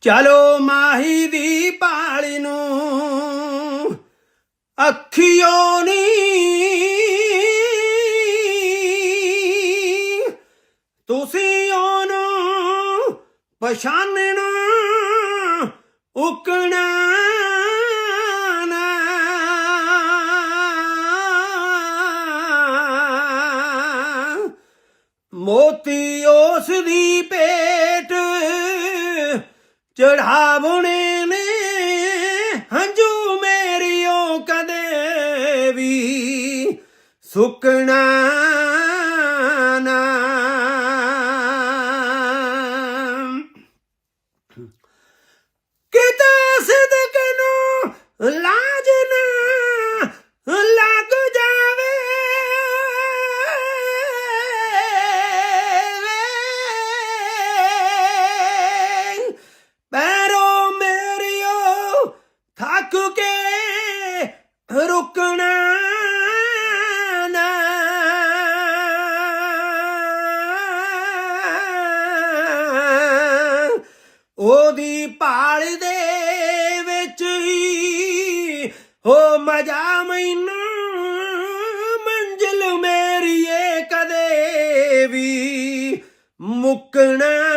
ਚਲੋ ਮਾਹੀ ਦੀ ਪਾਲੀ ਨੂੰ ਅੱਖੀਓ ਨੀ। ਤੁਸੀਂ ਉਹਨੂੰ ਪਛਾਣਨਾ ਉਕਣਾ ਨਾ। ਮੋਤੀ ਉਸ ਦੀ ਪੇਟ ਚੜਾਵਣੇ ਨੇ ਹੰਝੂ ਮੇਰੀਓ ਕਦੇ ਵੀ ਸੁਕਣਾ ਨਾ। ਕਿਤੇ ਸਿਦਕ ਨੂੰ ਲਾਜ ਰੁਕਣਾ ਨਾ। ਉਹਦੀ ਭਾਲ ਦੇ ਵਿੱਚ ਹੀ ਹੋ ਮਜਾ ਮੈਨੂੰ, ਮੰਜ਼ਿਲ ਮੇਰੀ ਏ ਕਦੇ ਵੀ ਮੁੱਕਣਾ।